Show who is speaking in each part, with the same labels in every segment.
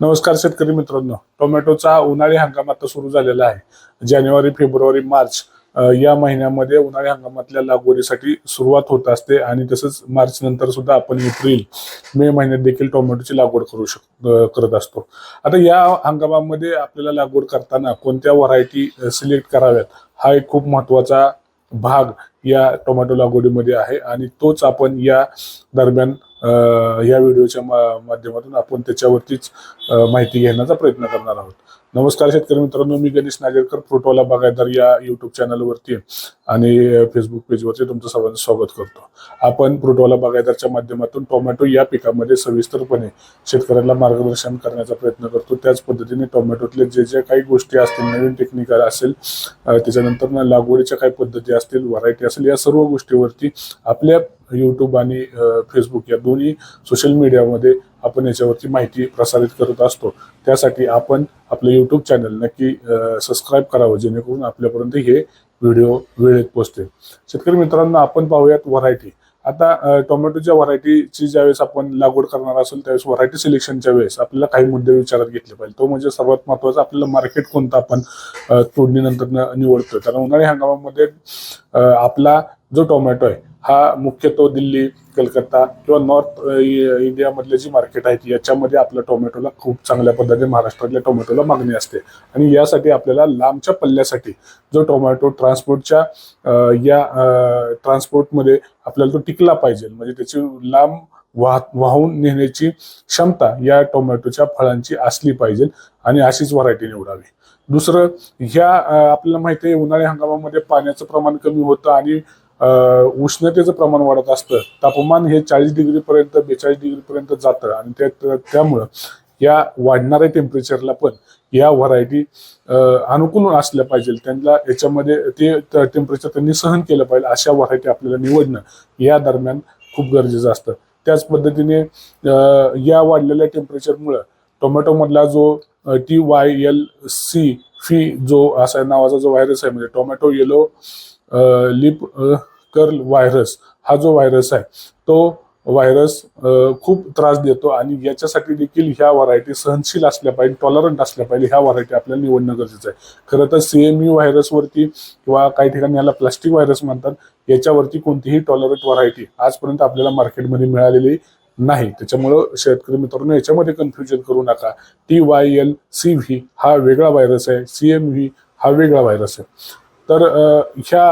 Speaker 1: नमस्कार शेतकरी मित्रांनो. टोमॅटोचा उन्हाळी हंगाम आता सुरू झालेला आहे. जानेवारी फेब्रुवारी मार्च या महिन्यामध्ये उन्हाळी हंगामातल्या लागवडीसाठी सुरुवात होत असते आणि तसंच मार्च नंतर सुद्धा आपण एप्रिल मे महिन्यात देखील टोमॅटोची लागवड करू शक करत असतो. आता या हंगामामध्ये आपल्याला लागवड करताना कोणत्या व्हरायटी सिलेक्ट कराव्यात हा एक खूप महत्त्वाचा भाग या टोमॅटो लागवडीमध्ये आहे आणि तोच आपण या दरम्यान या व्हिडिओच्या मा- माध्यमातून आपण त्याच्यावरतीच माहिती घेण्याचा प्रयत्न करणार आहोत. नमस्कार शेतकरी मित्रांनो मी गणेश नागेरकर प्रोटोला बागायदार या युट्यूब चॅनलवरती आणि फेसबुक पेजवरती तुमचं सर्वांचं स्वागत करतो. आपण प्रोटोला बागायदारच्या माध्यमातून टोमॅटो या पिकामध्ये सविस्तरपणे शेतकऱ्यांना मार्गदर्शन करण्याचा प्रयत्न करतो. त्याच पद्धतीने टोमॅटोतले जे जे काही गोष्टी असतील नवीन टेक्निक असेल त्याच्यानंतर लागवडीच्या काही पद्धती असतील व्हरायटी असेल या सर्व गोष्टीवरती आपल्या यूट्यूब आणि फेसबुक या दोन्ही सोशल मीडियामध्ये आपण याच्यावरती माहिती प्रसारित करत असतो. त्यासाठी आपण आपलं यूट्यूब चॅनल नक्की सबस्क्राईब करावं जेणेकरून आपल्यापर्यंत हे व्हिडिओ वेळेत पोहोचते शेतकरी मित्रांनो आपण पाहूयात व्हरायटी आता टोमॅटोच्या व्हरायटीची ज्यावेळेस आपण लागवड करणार असेल त्यावेळेस व्हरायटी सिलेक्शनच्या वेळेस आपल्याला काही मुद्दे विचारात घेतले पाहिजे. तो म्हणजे सर्वात महत्त्वाचा आपल्याला मार्केट कोणतं आपण तोडणीनंतर निवडतोय. कारण उन्हाळी हंगामामध्ये आपला जो टोमॅटो आहे हा मुख्यतः दिल्ली कलकत्ता किंवा नॉर्थ इंडियामधले जी मार्केट आहेत याच्यामध्ये आपल्या टोमॅटोला खूप चांगल्या पद्धतीने महाराष्ट्रातल्या टोमॅटोला मागणी असते. आणि यासाठी आपल्याला लांबच्या पल्ल्यासाठी जो टोमॅटो ट्रान्सपोर्टच्या या ट्रान्सपोर्टमध्ये आपल्याला तो टिकला पाहिजे. म्हणजे त्याची लांब वाह वाहून नेण्याची क्षमता या टोमॅटोच्या फळांची असली पाहिजे आणि अशीच व्हरायटी निवडावी. दुसरं ह्या आपल्याला माहिती आहे उन्हाळी हंगामामध्ये पाण्याचं प्रमाण कमी होतं आणि उष्णतेचं प्रमाण वाढत असतं तापमान हे चाळीस डिग्रीपर्यंत बेचाळीस डिग्रीपर्यंत जातं आणि त्या त्यामुळं या वाढणाऱ्या टेम्परेचरला पण या व्हरायटी अनुकूल असल्या पाहिजे. त्यांना याच्यामध्ये ते टेम्परेचर त्यांनी सहन केलं पाहिजे अशा व्हरायटी आपल्याला निवडणं या दरम्यान खूप गरजेचं असतं. त्याच पद्धतीने या वाढलेल्या टेम्परेचरमुळं टोमॅटोमधला जो T Y L C V जो असा नावाचा जो व्हायरस आहे म्हणजे tomato yellow leaf curl virus हा जो व्हायरस आहे तो व्हायरस खूप त्रास देतो आणि याच्यासाठी देखील ह्या व्हरायटी सहनशील असल्या पाहिजे टॉलरंट असल्या पाहिजे ह्या व्हरायटी आपल्याला निवडणं गरजेचं आहे. खरं तर सीएमयू व्हायरसवरती किंवा काही ठिकाणी याला प्लास्टिक व्हायरस म्हणतात याच्यावरती कोणतीही टॉलरंट व्हरायटी आजपर्यंत आपल्याला मार्केटमध्ये मिळालेली नाही. त्याच्यामुळं शेतकरी मित्रांनो याच्यामध्ये कन्फ्युजन करू नका. T Y L C V हा वेगळा व्हायरस आहे सीएमव्ही व्ही हा वेगळा व्हायरस आहे. तर ह्या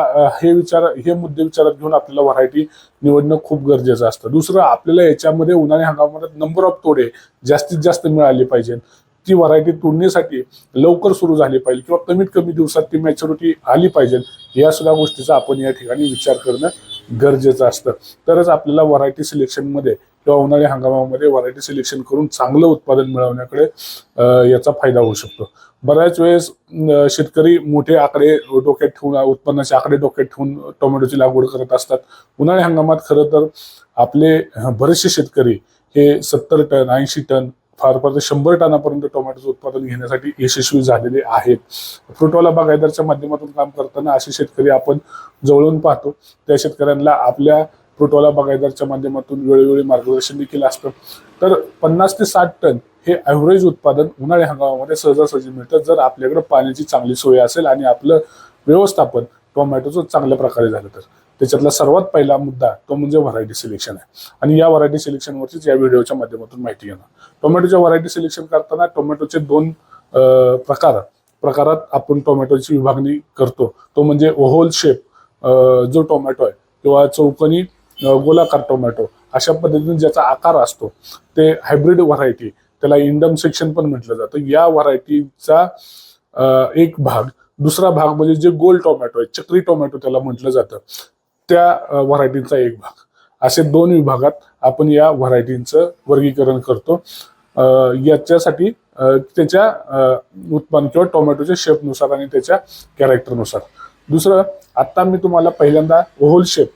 Speaker 1: हे विचार हे मुद्दे विचारात घेऊन आपल्याला व्हरायटी निवडणं खूप गरजेचं असतं. दुसरं आपल्याला याच्यामध्ये उन्हाळी हंगामात नंबर ऑफ तोडे जास्तीत जास्त मिळाले पाहिजे ती व्हरायटी तोडणीसाठी लवकर सुरू झाली पाहिजे किंवा कमीत कमी दिवसात ती मॅच्युरिटी आली पाहिजे या सुद्धा गोष्टीचा आपण या ठिकाणी विचार करणं गरजेचं असतं. तरच आपल्याला व्हरायटी सिलेक्शनमध्ये किंवा उन्हाळी हंगामामध्ये व्हरायटी सिलेक्शन करून चांगलं उत्पादन मिळवण्याकडे याचा फायदा होऊ शकतो. बऱ्याच वेळेस शेतकरी मोठे आकडे डोक्यात ठेवून उत्पन्नाचे आकडे डोक्यात ठेवून टोमॅटोची लागवड करत असतात. उन्हाळी हंगामात खरं तर आपले बरेचसे शेतकरी हे सत्तर टन ऐंशी टन फार फार तर शंभर टनापर्यंत टोमॅटोचं उत्पादन घेण्यासाठी यशस्वी झालेले आहेत. फ्रुटवाला बागायदारच्या माध्यमातून काम करताना असे शेतकरी आपण जवळून पाहतो. त्या शेतकऱ्यांना आपल्या प्रोटोला बगायदारच्या माध्यमातून वेळोवेळी मार्गदर्शन देखील असतं. तर पन्नास ते साठ टन हे ॲव्हरेज उत्पादन उन्हाळी हंगामामध्ये सहजासहजी मिळतं. जर आपल्याकडे पाण्याची चांगली सोय असेल आणि आपलं व्यवस्थापन टोमॅटोचं चांगल्या प्रकारे झालं तर. त्याच्यातला सर्वात पहिला मुद्दा तो म्हणजे व्हरायटी सिलेक्शन आहे. आणि या व्हरायटी सिलेक्शनवरतीच या व्हिडिओच्या माध्यमातून माहिती घेणार. टोमॅटोच्या व्हरायटी सिलेक्शन करताना टोमॅटोचे दोन प्रकार प्रकारात आपण टोमॅटोची विभागणी करतो. तो म्हणजे ओहोल शेप जो टोमॅटो आहे किंवा चौकनी गोलाकार टोमॅटो अशा पद्धतीने ज्याचा आकार असतो ते हायब्रिड व्हरायटी त्याला इंडम सेक्शन पण म्हटलं जातं. या व्हरायटीचा एक भाग दुसरा भाग म्हणजे जे गोल टोमॅटो आहे चक्री टोमॅटो त्याला म्हटलं जातं त्या व्हरायटीचा एक भाग. असे दोन विभागात आपण या व्हरायटींचं वर्गीकरण करतो. याच्यासाठी त्याच्या उत्पन्न किंवा टोमॅटोच्या शेपनुसार आणि त्याच्या कॅरेक्टरनुसार दुसरं आत्ता मी तुम्हाला पहिल्यांदा होल शेप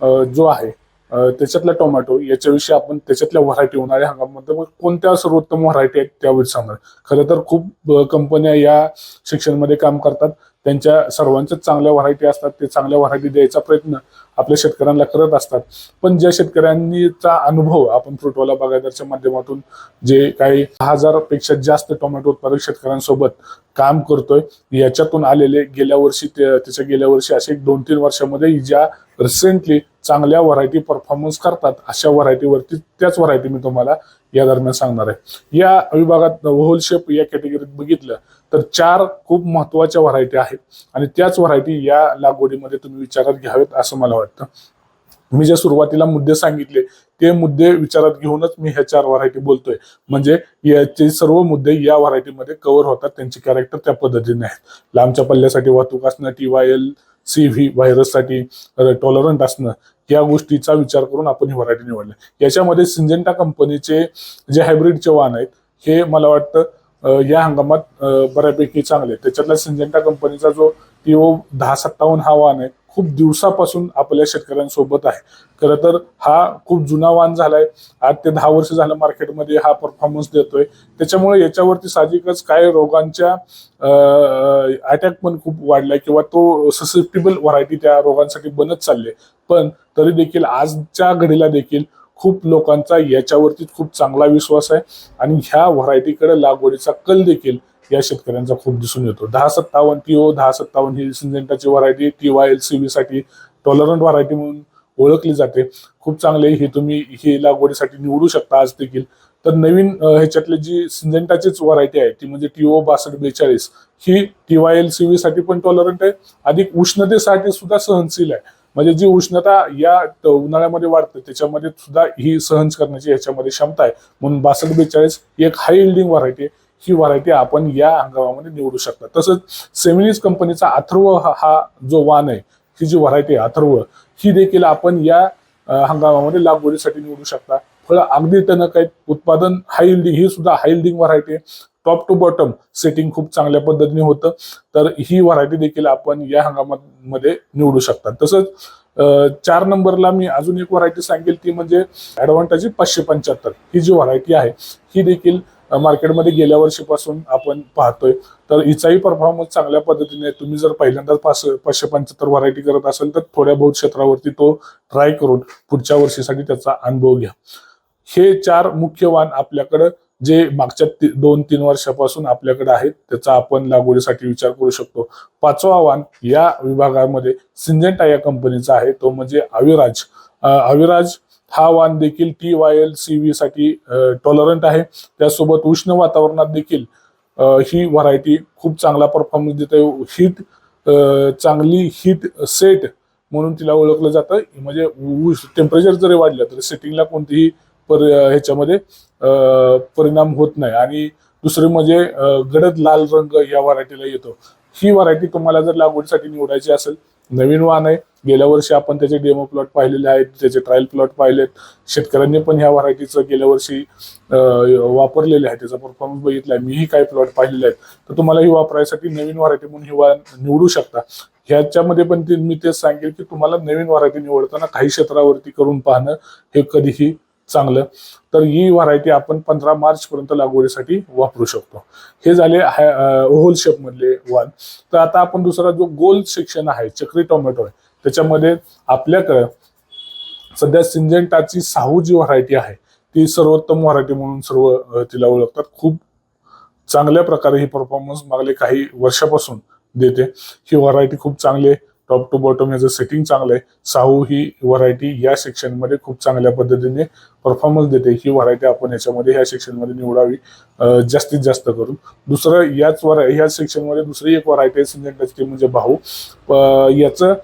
Speaker 1: जो आहे त्याच्यातला टोमॅटो याच्याविषयी आपण त्याच्यातल्या व्हरायटी होणाऱ्या हंगामामध्ये मग कोणत्या सर्वोत्तम व्हरायटी आहेत त्यावेळी सांगणार. खरं तर खूप कंपन्या या सेक्शनमध्ये काम करतात. त्यांच्या सर्वांच्याच चांगल्या व्हरायटी असतात ते चांगल्या व्हरायटी द्यायचा प्रयत्न आपल्या शेतकऱ्यांना करत असतात. पण ज्या शेतकऱ्यांनीचा अनुभव आपण फ्रुटवाला बागायदारच्या माध्यमातून जे काही हजारपेक्षा जास्त टोमॅटो उत्पादक शेतकऱ्यांसोबत काम करतोय याच्यातून आलेले गेल्या वर्षी त्याच्या गेल्या वर्षी असे एक दोन तीन वर्षामध्ये ज्या रिसेंटली चांगल्या व्हरायटी परफॉर्मन्स करतात अशा व्हरायटीवरती त्याच व्हरायटी मी तुम्हाला या दरम्यान सांगणार आहे. या विभागात होल शेप या कॅटेगरीत बघितलं तर चार खूप महत्त्वाच्या व्हरायटी आहेत. आणि त्याच व्हरायटी या लागवडीमध्ये तुम्ही विचारात घ्यावेत असं मला वाटतं. मी जे सुरुवातीला मुद्दे सांगितले ते मुद्दे विचारात घेऊनच मी ह्या चार व्हरायटी बोलतोय. म्हणजे याचे सर्व मुद्दे या व्हरायटीमध्ये कव्हर होतात त्यांचे कॅरेक्टर त्या पद्धतीने आहेत. लांबच्या पल्ल्यासाठी वाहतूक असणं T Y L C V व्हायरससाठी tolerant असणं या गोष्टीचा विचार करून आपण ही व्हरायटी निवडली. याच्यामध्ये सिंजेंटा कंपनीचे जे हायब्रिडचे वाहन आहेत हे मला वाटतं या हंगामात बऱ्यापैकी चांगले त्याच्यातला सिंजेंटा कंपनीचा जो टीओ दहा सत्तावन्न हा वाहन आहे खूप दिवसापासून आपल्या शेतकऱ्यांसोबत आहे. खरं तर हा खूप जुना वाहन झालाय. आठ ते दहा वर्ष झालं मार्केटमध्ये हा परफॉर्मन्स देतोय. त्याच्यामुळे याच्यावरती साहजिकच काय रोगांच्या अटॅक पण खूप वाढलाय किंवा तो ससेप्टेबल व्हरायटी त्या रोगांसाठी बनत चालले. पण तरी देखील आजच्या घडीला देखील खूप लोकांचा याच्यावरती खूप चांगला विश्वास आहे. आणि ह्या व्हरायटीकडे लागवडीचा कल देखील या शेतकऱ्यांचा खूप दिसून येतो. दहा सत्तावन्न पीओ दहा सत्तावन्न ही सिंजेंटाची variety T Y L C साठी टॉलरंट व्हरायटी म्हणून ओळखली जाते. खूप चांगले हे तुम्ही ही लागवडीसाठी निवडू शकता आज देखील. तर नवीन ह्याच्यातले ह्याच्यातली जी सिंजेंटाचीच व्हरायटी आहे ती म्हणजे टीओ बासष्ट बेचाळीस ही टी वाय एल सी साठी पण टॉलरंट आहे. अधिक उष्णतेसाठी सुद्धा सहनशील आहे. म्हणजे जी उष्णता या उन्हाळ्यामध्ये वाढते त्याच्यामध्ये सुद्धा ही सहन करण्याची ह्याच्यामध्ये क्षमता आहे. म्हणून बासष्ट बेचाळीस ही एक हाय इल्डिंग व्हरायटी आहे. ही व्हरायटी आपण या हंगामामध्ये निवडू शकता. तसंच सेमिनिस कंपनीचा अथर्व हा जो वाण आहे ही जी व्हरायटी आहे अथर्व ही देखील आपण या हंगामामध्ये लागवडीसाठी निवडू शकता. फळं अगदी त्यानं काही उत्पादन हाय इल्डिंग ही सुद्धा हाय इल्डिंग व्हरायटी आहे. टॉप टू बॉटम सेटिंग खूप चांगल्या पद्धतीने होतं. तर ही व्हरायटी देखील आपण या हंगामामध्ये निवडू शकता. तसंच चार नंबरला मी अजून एक व्हरायटी सांगेल ती म्हणजे ॲडव्हान्टेज पाचशे पंच्याहत्तर. ही जी व्हरायटी आहे ही देखील मार्केटमध्ये गेल्या वर्षीपासून आपण पाहतोय. तर हिचाही परफॉर्मन्स चांगल्या पद्धतीने आहे. तुम्ही जर पहिल्यांदाच पाच पाचशे पंच्याहत्तर व्हरायटी करत असेल तर थोड्या बहुत क्षेत्रावरती तो ट्राय करून पुढच्या वर्षीसाठी त्याचा अनुभव घ्या. हे चार मुख्य वाण आपल्याकडं जे मागच्या ती- दोन तीन वर्षापासून आपल्याकडे आहेत त्याचा आपण लागवडीसाठी विचार करू शकतो. पाचवा वाण या विभागामध्ये सिंजेंटा या कंपनीचा आहे तो म्हणजे अविराज. अविराज हा वाण देखील T Y L C V साठी टॉलरंट आहे. त्यासोबत उष्ण वातावरणात देखील ही व्हरायटी खूप चांगला परफॉर्मन्स देते. हीट चांगली हीट सेट म्हणून तिला ओळखलं जातं. म्हणजे टेम्परेचर जरी वाढलं तरी सेटिंगला कोणतीही पर ह्याच्यामध्ये परिणाम होत नाही. आणि दुसरे म्हणजे गडद लाल रंग या व्हरायटीला येतो. ही व्हरायटी तुम्हाला जर लागवडीसाठी निवडायची असेल नवीन वाण आहे. गेल्या वर्षी आपण त्याचे डेमो प्लॉट पाहिलेले आहेत त्याचे ट्रायल प्लॉट पाहिलेत. शेतकऱ्यांनी पण ह्या व्हरायटीचं गेल्या वर्षी वापरलेले आहे. त्याचा परफॉर्मन्स बघितलाय. मीही काही प्लॉट पाहिलेले आहेत. तर तुम्हाला ही वापरायसाठी नवीन व्हरायटी म्हणून हिवा वाण निवडू शकता. ह्याच्यामध्ये पण ते मी तेच सांगेल की तुम्हाला नवीन व्हरायटी निवडताना काही क्षेत्रावरती करून पाहणं हे कधीही चांगलं तर ही व्हरायटी आपण पंधरा मार्च पर्यंत लागवडीसाठी वापरू शकतो. हे झाले होल शेप मधले वाण तर आता आपण दुसरा जो गोल सेक्शन आहे चक्री टोमॅटो आहे त्याच्यामध्ये आपल्याकडे सध्या सिंजेंटाची साहू जी व्हरायटी आहे ती सर्वोत्तम व्हरायटी म्हणून सर्व तिला ओळखतात. खूप चांगल्या प्रकारे ही परफॉर्मन्स मागले काही वर्षापासून देते. ही व्हरायटी खूप चांगले टॉप टू बॉटम याचं सेटिंग चांगलं आहे. साहू ही व्हरायटी या सेक्शनमध्ये खूप चांगल्या पद्धतीने परफॉर्मन्स देते. ही व्हरायटी आपण याच्यामध्ये ह्या सेक्शनमध्ये निवडावी जास्तीत जास्त करून. दुसरं याच वराय ह्या सेक्शनमध्ये दुसरी एक व्हरायटी आहे सिंजेंटाची ती म्हणजे भाऊ. याचं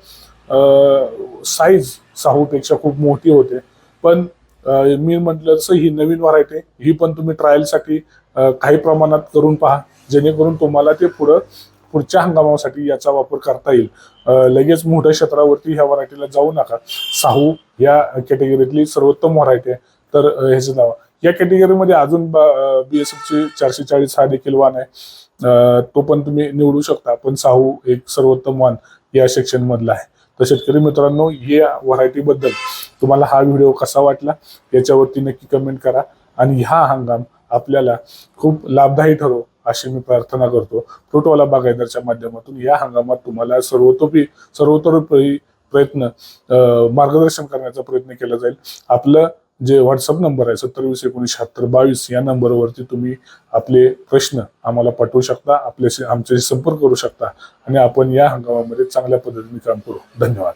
Speaker 1: साईज साहूपेक्षा खूप मोठी होते. पण मी म्हटलं तसं ही नवीन व्हरायटी ही पण तुम्ही ट्रायलसाठी काही प्रमाणात करून पहा. जेणेकरून तुम्हाला ते पुढं पुढच्या हंगामासाठी याचा वापर करता येईल. लगेच मोठ्या क्षेत्रावरती ह्या व्हरायटीला जाऊ नका. साहू या कॅटेगरीतली सर्वोत्तम व्हरायटी आहे. तर ह्याचं नाव. या कॅटेगरीमध्ये अजून बी एस ची चारशे चाळीस हा देखील वान आहे. तो पण तुम्ही निवडू शकता. पण साहू एक सर्वोत्तम वान या सेक्शन मधला आहे. तर शेतकरी मित्रांनो या व्हरायटी बद्दल तुम्हाला हा व्हिडिओ कसा वाटला याच्यावरती नक्की कमेंट करा. आणि हा हंगाम आपल्याला खूप लाभदायी ठरो. अशी मी प्रार्थना करतो. फ्रूटवाला बागायतदारच्या माध्यमातून या हंगामात तुम्हाला सर्वतोपी सर्वतोपी प्रयत्न मार्गदर्शन करण्याचा प्रयत्न केला जाईल. आपलं जे व्हॉट्सअप नंबर आहे सत्तरवीस एकोणीस शहात्तर बावीस या नंबरवरती तुम्ही आपले प्रश्न आम्हाला पाठवू शकता आपल्याशी आमच्याशी संपर्क करू शकता आणि आपण या हंगामामध्ये चांगल्या पद्धतीने काम करू. धन्यवाद.